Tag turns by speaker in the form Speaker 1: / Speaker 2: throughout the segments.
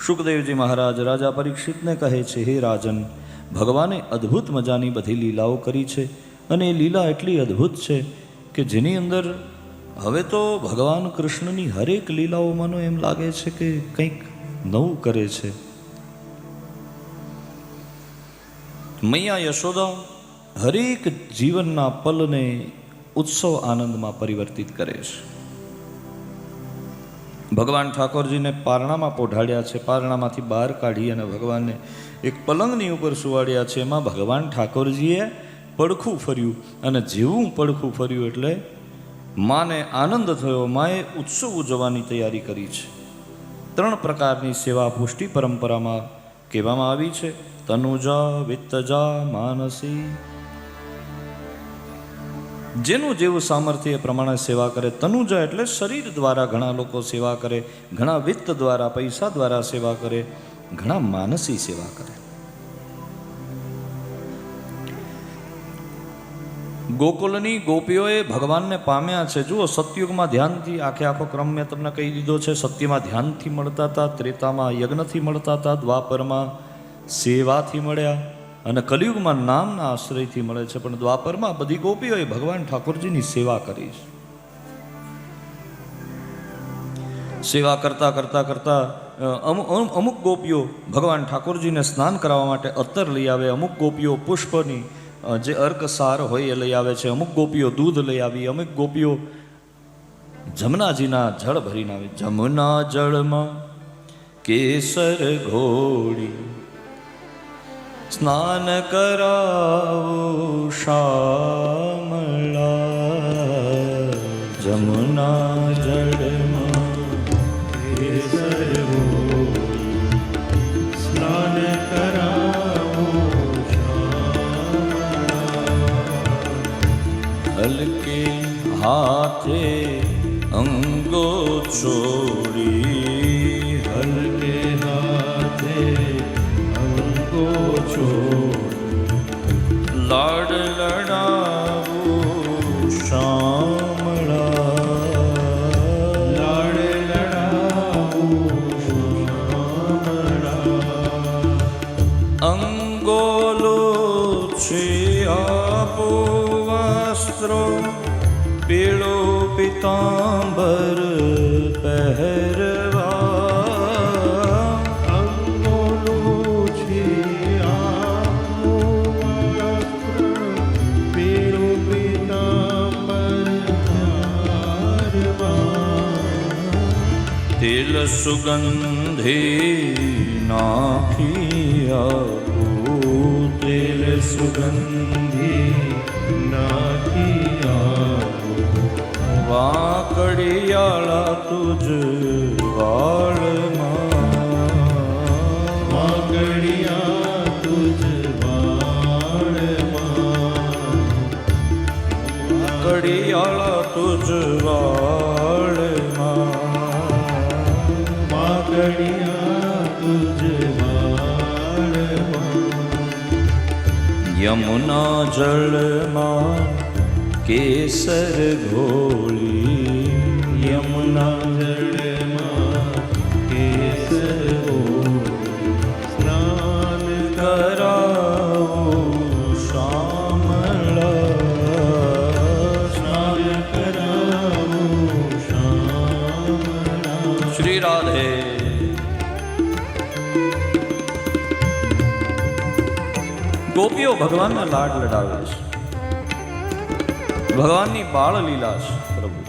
Speaker 1: શુકદેવજી મહારાજ રાજા પરીક્ષિતને કહે છે, હે રાજન, ભગવાને અદ્ભુત મજાની બધી લીલાઓ કરી છે અને એ લીલા એટલી અદ્ભુત છે કે જેની અંદર હવે તો ભગવાન કૃષ્ણની હરેક લીલાઓમાંનો એમ લાગે છે કે કંઈક નવું કરે છે. મૈયા યશોદા હરેક જીવનના પલને ઉત્સવ આનંદમાં પરિવર્તિત કરે છે. ભગવાન ઠાકોરજીને પારણામાં પોઢાડ્યા છે, પારણામાંથી બહાર કાઢી અને ભગવાનને એક પલંગની ઉપર સુવાડ્યા છે. એમાં ભગવાન ઠાકોરજીએ પડખું ફર્યું અને જેવું પડખું ફર્યું એટલે માને આનંદ થયો, માએ ઉત્સવ ઉજવવાની તૈયારી કરી છે. ત્રણ પ્રકારની સેવા પુષ્ટિ પરંપરામાં કહેવામાં આવી છે. તનુજા, વિત્તજા, માનસી જેનું જેવું સામર્થ્ય એ પ્રમાણે સેવા કરે, તનુજા એટલે શરીર દ્વારા ઘણા લોકો સેવા કરે, ઘણા વિત્ત દ્વારા, પૈસા દ્વારા સેવા કરે, ઘણા માનસી સેવા કરે. ગોકુલની ગોપીઓએ ભગવાનને પામ્યા છે. જુઓ, સતયુગમાં ધ્યાનથી આખે આખો ક્રમ મેં તમને કહી દીધો છે. સત્યમાં ધ્યાનથી મળતા હતા, ત્રેતામાં યજ્ઞથી મળતા હતા, દ્વાપરમાં સેવાથી મળ્યા. અને કલિયુગમાં નામના આશ્રયથી મળે છે, પણ દ્વાપરમાં બધી ગોપીઓએ ભગવાન ઠાકોરજીની સેવા કરી છે. સેવા કરતા કરતા કરતા અમુક ગોપીઓ ભગવાન ઠાકોરજીને સ્નાન કરાવવા માટે અત્તર લઈ આવે, અમુક ગોપીઓ પુષ્પની જે અર્કસાર હોય એ લઈ આવે છે, અમુક ગોપીઓ દૂધ લઈ આવી, અમુક ગોપીઓ જમનાજીના જળ ભરીને આવે. જમના જળમાં કેસર ઘોડી સ્નાન કરાવો શામળા જમુના જળમાં
Speaker 2: સ્નાન કરાવો
Speaker 1: હલકે હાથે અંગો છોડી
Speaker 2: હલકે છોડ
Speaker 1: લાડ લડાવો શામળા.
Speaker 2: લાડ લડાવો શામળા.
Speaker 1: અંગોલો છે આપો વસ્ત્રો પીળો પિતાંબર પહેરવા તેલ સુગંધી નાખી આપું તેલ
Speaker 2: સુગંધી નાખી આવો.
Speaker 1: વાકડિયાળા તુજ વાળમાં
Speaker 2: વાગડિયા તુજ વાળમાં.
Speaker 1: કડિયાળા તુજ વાળમાં યમુના જળમાં કેસર ઘોળી
Speaker 2: યમુના જળમાં
Speaker 1: ગોપીઓ ભગવાનના લાડ લડાવે છે ભગવાનની બાળ લીલા છે પ્રભુ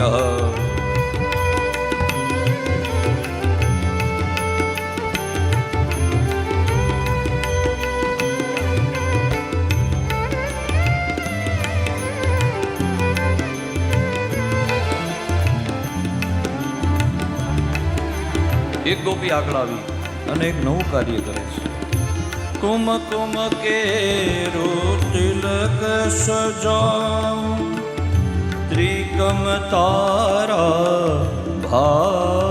Speaker 1: અહ. એક ગોપી આગળ આવી અને એક નવું કાર્ય કરે છે. કુમ કુમ કે રો તિલક સજા ત્રિકમ તારા ભાલમાં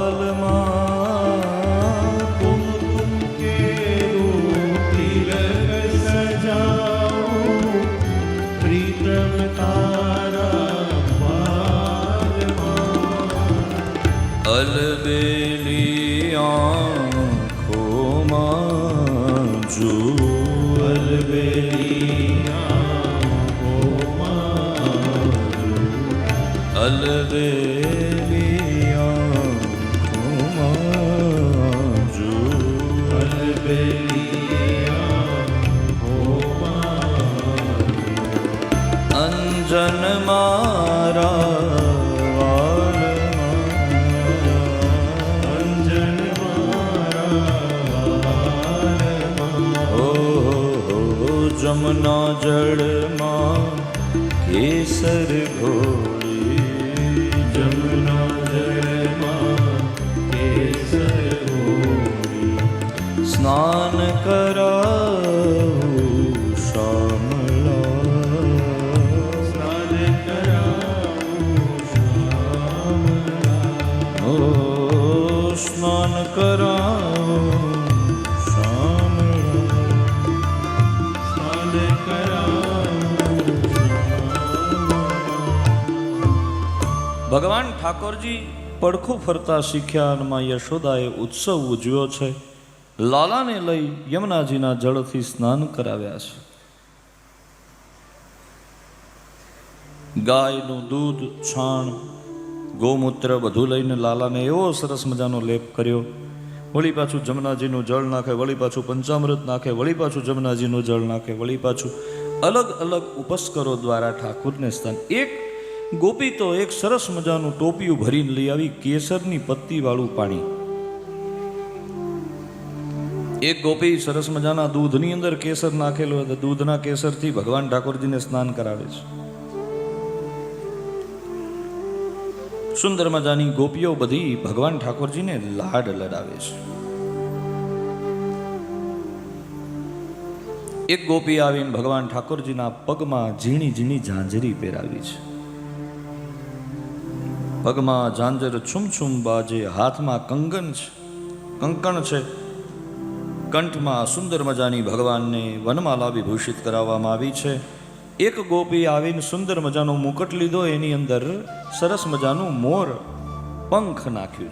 Speaker 1: અંજન મારા જમના જળમાં કેસર ઘોળી
Speaker 2: જમના જળમાં કેસર
Speaker 1: સ્નાન ભગવાન ઠાકોરજી પડખું ફરતા શીખ્યા અને યશોદાએ ઉત્સવ ઉજવ્યો છે. લાલાને લઈ યમુનાજીના જળથી સ્નાન કરાવ્યા છે. ગાયનું દૂધ, છાણ, ગૌમૂત્ર બધું લઈને લાલાને એવો સરસ મજાનો લેપ કર્યો. વળી પાછું જમનાજીનું જળ નાખે, વળી પાછું પંચામૃત નાખે, વળી પાછું જમનાજીનું જળ નાખે, વળી પાછું અલગ અલગ ઉપસ્કરો દ્વારા ઠાકુરને સ્થાન એક ગોપી તો એક સરસ મજાનું ટોપિયું ભરીને લઈ આવી કેસરની પત્તી વાળું પાણી. એક ગોપી સરસ મજાના દૂધની અંદર કેસર નાખેલો હતો દૂધના કેસરથી ભગવાન ઠાકોરજીને સ્નાન કરાવે છે. સુંદર મજાની ગોપીઓ બધી ભગવાન ઠાકોરજીને લાડ લડાવે છે. એક ગોપી આવીને ભગવાન ઠાકોરજીના પગમાં ઝીણી ઝીણી ઝાંઝરી પહેરાવી છે. પગમાં ઝાંઝર છુમ છુમ બાજે હાથમાં કંગન છે, કંકણ છે. કંઠમાં સુંદર મજાની ભગવાનને વનમાલા વિભૂષિત કરાવવામાં આવી છે. એક ગોપી આવીને સુંદર મજાનો મુકટ લીધો, એની અંદર સરસ મજાનું મોર, પંખ નાખ્યું છે.